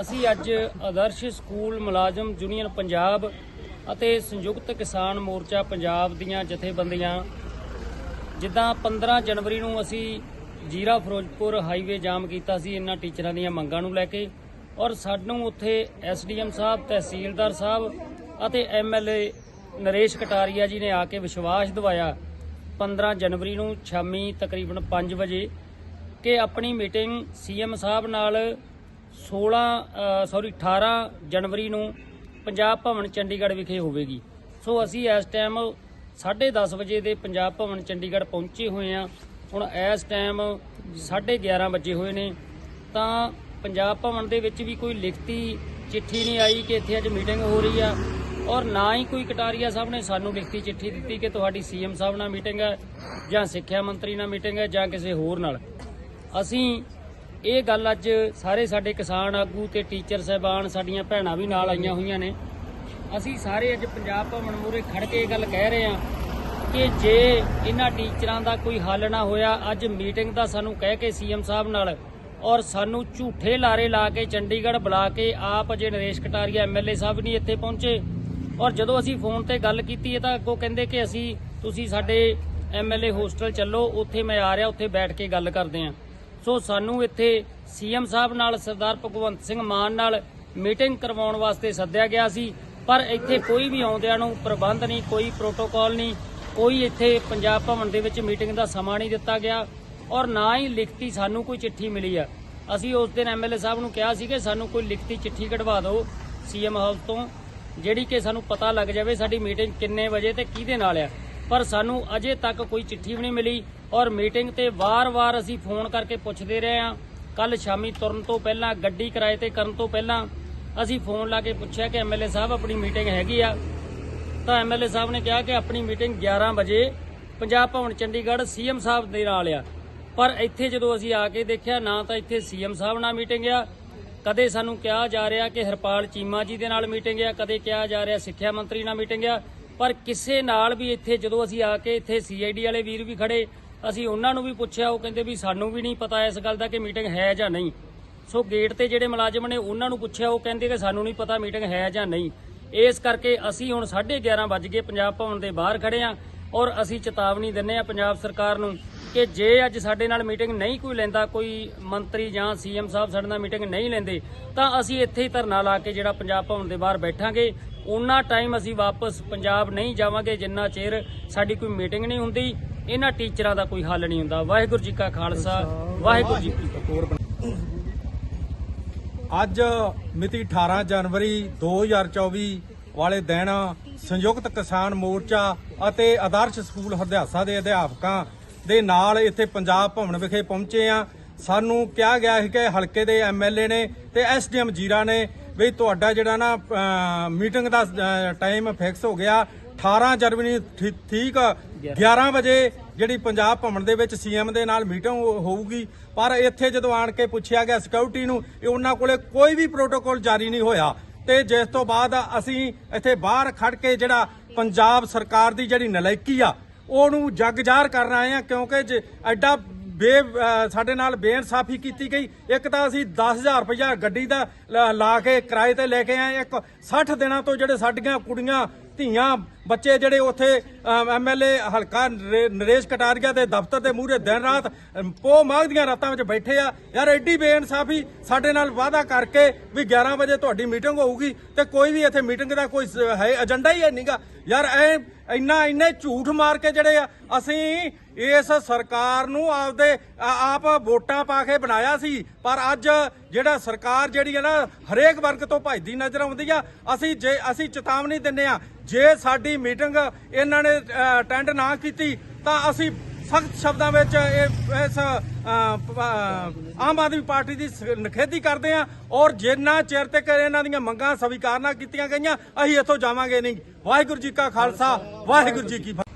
ਅਸੀਂ ਅੱਜ ਆਦਰਸ਼ ਸਕੂਲ ਮੁਲਾਜ਼ਮ ਯੂਨੀਅਨ ਪੰਜਾਬ ਅਤੇ ਸੰਯੁਕਤ ਕਿਸਾਨ ਮੋਰਚਾ ਪੰਜਾਬ ਦੀਆਂ ਜਥੇਬੰਦੀਆਂ, ਜਿੱਦਾਂ 15 ਜਨਵਰੀ ਨੂੰ ਅਸੀਂ ਜੀਰਾ ਫਿਰੋਜ਼ਪੁਰ ਹਾਈਵੇ ਜਾਮ ਕੀਤਾ ਸੀ, ਇਹਨਾਂ ਟੀਚਰਾਂ ਦੀਆਂ ਮੰਗਾਂ ਨੂੰ ਲੈ ਕੇ ਔਰ ਸਾਨੂੰ ਉੱਥੇ ਐਸਡੀਐਮ ਸਾਹਿਬ, ਤਹਿਸੀਲਦਾਰ ਸਾਹਿਬ ਅਤੇ ਐਮਐਲਏ ਨਰੇਸ਼ ਕਟਾਰੀਆ ਜੀ ਨੇ ਆ ਕੇ ਵਿਸ਼ਵਾਸ ਦਿਵਾਇਆ 15 ਜਨਵਰੀ ਨੂੰ ਸ਼ਾਮੀ ਤਕਰੀਬਨ 5 ਵਜੇ ਕਿ ਆਪਣੀ ਮੀਟਿੰਗ ਸੀਐਮ ਸਾਹਿਬ ਨਾਲ 16 ਸੌਰੀ 18 ਜਨਵਰੀ ਨੂੰ ਪੰਜਾਬ ਭਵਨ ਚੰਡੀਗੜ੍ਹ ਵਿਖੇ ਹੋਵੇਗੀ। ਸੋ ਅਸੀਂ ਇਸ ਟਾਈਮ 10:30 ਵਜੇ ਦੇ ਪੰਜਾਬ ਭਵਨ ਚੰਡੀਗੜ੍ਹ ਪਹੁੰਚੇ ਹੋਏ ਆ ਹੁਣ ਇਸ ਟਾਈਮ 11:30 ਵਜੇ ਹੋਏ ਨੇ। ਤਾਂ ਪੰਜਾਬ ਭਵਨ ਦੇ ਵਿੱਚ ਵੀ ਕੋਈ ਲਿਖਤੀ ਚਿੱਠੀ ਨਹੀਂ ਆਈ ਕਿ ਇੱਥੇ ਅੱਜ ਮੀਟਿੰਗ ਹੋ ਰਹੀ ਆ। ਔਰ ਨਾ ਹੀ ਕੋਈ ਕਟਾਰੀਆ ਸਾਹਿਬ ਨੇ ਸਾਨੂੰ ਲਿਖਤੀ ਚਿੱਠੀ ਦਿੱਤੀ ਕਿ ਤੁਹਾਡੀ ਸੀਐਮ ਸਾਹਿਬ ਨਾਲ ਮੀਟਿੰਗ ਹੈ ਜਾਂ ਸਿੱਖਿਆ ਮੰਤਰੀ ਨਾਲ ਮੀਟਿੰਗ ਹੈ ਜਾਂ ਕਿਸੇ ਹੋਰ ਨਾਲ। ਅਸੀਂ ਇਹ ਗੱਲ ਅੱਜ ਸਾਰੇ ਸਾਡੇ ਕਿਸਾਨ ਆਗੂ ਤੇ ਟੀਚਰ ਸਹਿਬਾਨ ਸਾਡੀਆਂ ਭੈਣਾਂ ਵੀ ਨਾਲ ਆਈਆਂ ਹੋਈਆਂ ਨੇ। ਅਸੀਂ ਸਾਰੇ ਅੱਜ ਪੰਜਾਬ ਭਵਨ ਮੂਹਰੇ ਖੜ ਕੇ ਇਹ ਗੱਲ ਕਹਿ ਰਹੇ ਹਾਂ ਕਿ ਜੇ ਇਹਨਾਂ ਟੀਚਰਾਂ ਦਾ ਕੋਈ ਹੱਲ ਨਾ ਹੋਇਆ, ਅੱਜ ਮੀਟਿੰਗ ਦਾ ਸਾਨੂੰ ਕਹਿ ਕੇ ਸੀਐਮ ਸਾਹਿਬ ਨਾਲ ਔਰ ਸਾਨੂੰ ਝੂਠੇ ਲਾਰੇ ਲਾ ਕੇ ਚੰਡੀਗੜ੍ਹ ਬੁਲਾ ਕੇ ਆਪ ਅਜੇ ਨਰੇਸ਼ ਕਟਾਰੀਆ ਐਮਐਲਏ ਸਾਹਿਬ ਨਹੀਂ ਇੱਥੇ ਪਹੁੰਚੇ। ਔਰ ਜਦੋਂ ਅਸੀਂ ਫੋਨ ਤੇ ਗੱਲ ਕੀਤੀ, ਇਹ ਤਾਂ ਅੱਗੋਂ ਕਹਿੰਦੇ ਕਿ ਅਸੀਂ, ਤੁਸੀਂ ਸਾਡੇ ਐਮਐਲਏ ਹੋਸਟਲ ਚੱਲੋ, ਉੱਥੇ ਮੈਂ ਆ ਰਿਹਾ, ਉੱਥੇ ਬੈਠ ਕੇ ਗੱਲ ਕਰਦੇ ਹਾਂ। ਸੋ ਸਾਨੂੰ ਇੱਥੇ ਸੀਐਮ ਸਾਹਿਬ ਨਾਲ ਸਰਦਾਰ ਭਗਵੰਤ ਸਿੰਘ ਮਾਨ ਨਾਲ ਮੀਟਿੰਗ ਕਰਵਾਉਣ ਵਾਸਤੇ ਸੱਦਿਆ ਗਿਆ ਸੀ, ਪਰ ਇੱਥੇ ਕੋਈ ਵੀ ਆਉਂਦਿਆਂ ਨੂੰ ਪ੍ਰਬੰਧ ਨਹੀਂ, ਕੋਈ ਪ੍ਰੋਟੋਕਾਲ ਨਹੀਂ, ਕੋਈ ਇੱਥੇ ਪੰਜਾਬ ਭਵਨ ਦੇ ਵਿੱਚ ਮੀਟਿੰਗ ਦਾ ਸਮਾਂ ਨਹੀਂ ਦਿੱਤਾ ਗਿਆ ਔਰ ਨਾ ਹੀ ਲਿਖਤੀ ਸਾਨੂੰ ਕੋਈ ਚਿੱਠੀ ਮਿਲੀ ਆ। ਅਸੀਂ ਉਸ ਦਿਨ ਐਮਐਲਏ ਸਾਹਿਬ ਨੂੰ ਕਿਹਾ ਸੀ ਕਿ ਸਾਨੂੰ ਕੋਈ ਲਿਖਤੀ ਚਿੱਠੀ ਕਢਵਾ ਦਿਓ ਸੀਐਮ ਹਾਊਸ ਤੋਂ, ਜਿਹੜੀ ਕਿ ਸਾਨੂੰ ਪਤਾ ਲੱਗ ਜਾਵੇ ਸਾਡੀ ਮੀਟਿੰਗ ਕਿੰਨੇ ਵਜੇ ਤੇ ਕਿਹਦੇ ਨਾਲ ਆ। ਪਰ ਸਾਨੂੰ ਅਜੇ ਤੱਕ ਕੋਈ ਚਿੱਠੀ ਵੀ ਨਹੀਂ ਮਿਲੀ। ਔਰ ਮੀਟਿੰਗ ਤੇ ਵਾਰ-ਵਾਰ ਅਸੀਂ ਫੋਨ ਕਰਕੇ ਪੁੱਛਦੇ ਰਹੇ ਹਾਂ। ਕੱਲ ਸ਼ਾਮੀ ਤੁਰਨ ਤੋਂ ਪਹਿਲਾਂ, ਗੱਡੀ ਕਿਰਾਏ ਤੇ ਕਰਨ ਤੋਂ ਪਹਿਲਾਂ ਅਸੀਂ ਫੋਨ ਲਾ ਕੇ ਪੁੱਛਿਆ ਕਿ ਐਮਐਲਏ ਸਾਹਿਬ, ਆਪਣੀ ਮੀਟਿੰਗ ਹੈਗੀ ਆ। ਤਾਂ ਐਮਐਲਏ ਸਾਹਿਬ ਨੇ ਕਿਹਾ ਕਿ ਆਪਣੀ ਮੀਟਿੰਗ 11 ਵਜੇ ਪੰਜਾਬ ਭਵਨ ਚੰਡੀਗੜ੍ਹ ਸੀਐਮ ਸਾਹਿਬ ਦੇ ਨਾਲ ਆ। ਪਰ ਇੱਥੇ ਜਦੋਂ ਅਸੀਂ ਆ ਕੇ ਦੇਖਿਆ, ਨਾ ਤਾਂ ਇੱਥੇ ਸੀਐਮ ਸਾਹਿਬ ਨਾਲ ਮੀਟਿੰਗ ਆ। ਕਦੇ ਸਾਨੂੰ ਕਿਹਾ ਜਾ ਰਿਹਾ ਕਿ ਹਰਪਾਲ ਚੀਮਾ ਜੀ ਦੇ ਨਾਲ ਮੀਟਿੰਗ ਆ, ਕਦੇ ਕਿਹਾ ਜਾ ਰਿਹਾ ਸਿੱਖਿਆ ਮੰਤਰੀ ਨਾਲ ਮੀਟਿੰਗ ਆ। ਪਰ ਕਿਸੇ ਨਾਲ ਵੀ ਇੱਥੇ ਜਦੋਂ ਅਸੀਂ ਆ ਕੇ ਇੱਥੇ ਸੀਆਈਡੀ ਵਾਲੇ ਵੀਰ ਵੀ ਖੜੇ ਅਸੀਂ ਉਹਨਾਂ ਨੂੰ ਵੀ ਪੁੱਛਿਆ, ਉਹ ਕਹਿੰਦੇ ਵੀ ਸਾਨੂੰ ਵੀ ਨਹੀਂ ਪਤਾ ਇਸ ਗੱਲ ਦਾ ਕਿ ਮੀਟਿੰਗ ਹੈ ਜਾਂ ਨਹੀਂ। ਸੋ ਗੇਟ ਤੇ ਜਿਹੜੇ ਮੁਲਾਜ਼ਮ ਨੇ ਉਹਨਾਂ ਨੂੰ ਪੁੱਛਿਆ, ਉਹ ਕਹਿੰਦੇ ਕਿ ਸਾਨੂੰ ਨਹੀਂ ਪਤਾ ਮੀਟਿੰਗ ਹੈ ਜਾਂ ਨਹੀਂ। ਇਸ ਕਰਕੇ ਅਸੀਂ ਹੁਣ 11:30 ਵੱਜ ਗਏ, ਪੰਜਾਬ ਭਵਨ ਦੇ ਬਾਹਰ ਖੜੇ ਆ ਔਰ ਅਸੀਂ ਚੇਤਾਵਨੀ ਦਿੰਨੇ ਆ ਪੰਜਾਬ ਸਰਕਾਰ ਨੂੰ ਕਿ ਜੇ ਅੱਜ ਸਾਡੇ ਨਾਲ ਮੀਟਿੰਗ ਨਹੀਂ ਕੋਈ ਲੈਂਦਾ, ਕੋਈ ਮੰਤਰੀ ਜਾਂ ਸੀਐਮ ਸਾਹਿਬ ਸਾਡੇ ਨਾਲ ਮੀਟਿੰਗ ਨਹੀਂ ਲੈਂਦੇ, ਤਾਂ ਅਸੀਂ ਇੱਥੇ ਹੀ ਧਰਨਾ ਲਾ ਕੇ ਜਿਹੜਾ ਪੰਜਾਬ ਭਵਨ ਦੇ ਬਾਹਰ ਬੈਠਾਂਗੇ। ਉਹਨਾਂ ਟਾਈਮ ਅਸੀਂ ਵਾਪਸ ਪੰਜਾਬ ਨਹੀਂ ਜਾਵਾਂਗੇ, ਜਿੰਨਾ ਚਿਰ ਸਾਡੀ ਕੋਈ ਮੀਟਿੰਗ ਨਹੀਂ ਹੁੰਦੀ। ਇਹਨਾਂ ਟੀਚਰਾਂ ਦਾ ਕੋਈ ਹੱਲ ਨਹੀਂ ਹੁੰਦਾ। ਵਾਹਿਗੁਰੂ ਜੀ ਕਾ ਖਾਲਸਾ, ਵਾਹਿਗੁਰੂ ਜੀ ਕੀ ਫਤਿਹ। ਅੱਜ ਮਿਤੀ 18 ਜਨਵਰੀ 2024 ਵਾਲੇ ਦਿਨ ਸੰਯੁਕਤ ਕਿਸਾਨ ਮੋਰਚਾ ਅਤੇ ਆਦਰਸ਼ ਸਕੂਲ ਹਰਦਿਆਸਾ ਦੇ ਅਧਿਆਪਕਾਂ ਦੇ ਨਾਲ ਇੱਥੇ ਪੰਜਾਬ ਭਵਨ ਵਿਖੇ ਪਹੁੰਚੇ ਆ ਸਾਨੂੰ ਕਿਹਾ ਗਿਆ ਹੈ ਕਿ ਹਲਕੇ ਦੇ ਐਮਐਲਏ ਨੇ ਤੇ ਐਸਡੀਐਮ ਜੀਰਾ ਨੇ ਵੀ ਤੁਹਾਡਾ ਜਿਹੜਾ ਨਾ ਮੀਟਿੰਗ ਦਾ ਟਾਈਮ ਫਿਕਸ ਹੋ ਗਿਆ। 18 ਜਨਵਰੀ ਠੀਕ 11 ਵਜੇ ਜਿਹੜੀ ਪੰਜਾਬ ਭਵਨ ਦੇ ਵਿੱਚ ਸੀਐਮ ਦੇ ਨਾਲ ਮੀਟਿੰਗ ਹੋਊਗੀ। ਪਰ ਇੱਥੇ ਜਦੋਂ ਆਣ ਕੇ ਪੁੱਛਿਆ ਗਿਆ ਸਿਕਿਉਰਿਟੀ ਨੂੰ ਇਹ ਉਹਨਾਂ ਕੋਲੇ ਕੋਈ ਵੀ ਪ੍ਰੋਟੋਕਾਲ ਜਾਰੀ ਨਹੀਂ ਹੋਇਆ। ਤੇ ਜਿਸ ਤੋਂ ਬਾਅਦ ਅਸੀਂ ਇੱਥੇ ਬਾਹਰ ਖੜ ਕੇ ਜਿਹੜਾ ਪੰਜਾਬ ਸਰਕਾਰ ਦੀ ਜਿਹੜੀ ਨਲਾਇਕੀ ਆ ਉਹਨੂੰ ਜੱਗ ਜ਼ਾਹਰ ਕਰਨ ਆਏ ਆ ਕਿਉਂਕਿ ਜੇ ਐਡਾ ਬੇ ਸਾਡੇ ਨਾਲ ਬੇਇਨਸਾਫੀ ਕੀਤੀ ਗਈ। ਇੱਕ ਤਾਂ ਅਸੀਂ 10000 ਰੁਪਇਆ ਗੱਡੀ ਦਾ ਲਾ- ਲਾ ਕੇ ਕਿਰਾਏ ਤੇ ਲੈ ਕੇ ਆਏ ਇੱਕ 60 ਦਿਨਾਂ ਤੋਂ ਜਿਹੜੇ ਸਾਡੀਆਂ ਕੁੜੀਆਂ ਧੀਆਂ ਬੱਚੇ ਜਿਹੜੇ ਉੱਥੇ ਐਮਐਲਏ ਹਲਕਾ ਨਰੇ- ਨਰੇਸ਼ ਕਟਾਰੀਆ ਦੇ ਦਫ਼ਤਰ ਦੇ ਮੂਹਰੇ ਦਿਨ ਰਾਤ ਪੋ ਮਾਘ ਦੀਆਂ ਰਾਤਾਂ ਵਿੱਚ ਬੈਠੇ ਆ। ਯਾਰ ਐਡੀ ਬੇਇਨਸਾਫੀ ਸਾਡੇ ਨਾਲ ਵਾਅਦਾ ਕਰਕੇ ਵੀ 11 ਵਜੇ ਤੁਹਾਡੀ ਮੀਟਿੰਗ ਹੋਊਗੀ ਤੇ ਕੋਈ ਵੀ ਇੱਥੇ ਮੀਟਿੰਗ ਦਾ ਕੋਈ ਹੈ, ਏਜੰਡਾ ਹੀ ਹੈ ਨਹੀਂਗਾ ਯਾਰ ਐ, ਇੰਨਾ, ਇੰਨੇ ਝੂਠ ਮਾਰ ਕੇ ਜਿਹੜੇ ਆ, ਅਸੀਂ ਇਸ ਸਰਕਾਰ ਨੂੰ ਆਪਦੇ ਆਪ ਵੋਟਾਂ ਪਾ ਕੇ ਬਣਾਇਆ ਸੀ, ਪਰ ਅੱਜ ਜਿਹੜਾ ਸਰਕਾਰ ਜਿਹੜੀ ਹੈ ਨਾ, ਹਰੇਕ ਵਰਗ ਤੋਂ ਭੱਜਦੀ ਨਜ਼ਰ ਆਉਂਦੀ ਆ, ਅਸੀਂ ਜੇ, ਅਸੀਂ ਚੇਤਾਵਨੀ ਦਿੰਨੇ ਆ, ਜੇ ਸਾਡੀ ਮੀਟਿੰਗ ਇਹਨਾਂ ਨੇ ਅਟੈਂਡ ਨਾ ਕੀਤੀ, ਤਾਂ ਅਸੀਂ ਸਖਤ ਸ਼ਬਦਾਂ ਵਿੱਚ ਇਹ, ਇਸ ਆਮ ਆਦਮੀ ਪਾਰਟੀ ਦੀ ਸ- ਨਿਖੇਧੀ ਕਰਦੇ ਆ ਔਰ ਜਿੰਨਾ ਚਿਰ ਤੱਕ ਇਹਨਾਂ ਦੀਆਂ ਮੰਗਾਂ ਸਵੀਕਾਰ ਨਾ ਕੀਤੀਆਂ ਗਈਆਂ, ਅਸੀਂ ਇੱਥੋਂ ਜਾਵਾਂਗੇ ਨਹੀਂ। ਵਾਹਿਗੁਰੂ ਜੀ ਕਾ ਖਾਲਸਾ, ਵਾਹਿਗੁਰੂ ਜੀ ਕੀ ਫਤਿਹ।